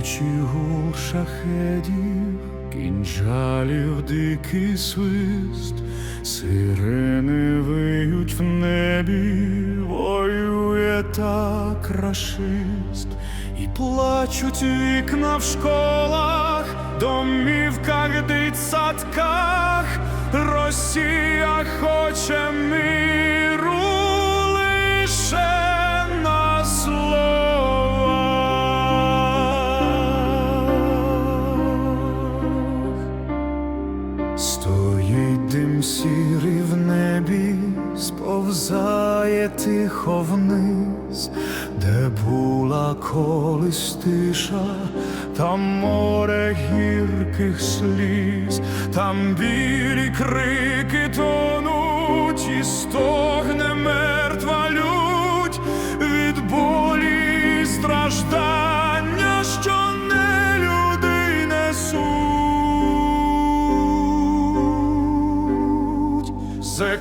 Гудючий гул шахедів, кінжалів дикий свист, сирени виють в небі, воює так рашист, і плачуть вікна в школах, домівках, дим сірий в небі, сповзає тихо вниз, де була колись тиша, там море гірких сліз, там білі крики тонуть, і стогне несуть. З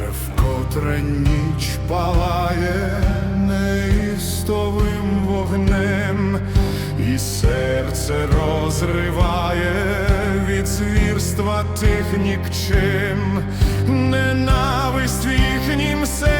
Вже вкотре ніч палає неістовим вогнем, і серце розриває від звірства тих нікчем, ненависть в їхнім серці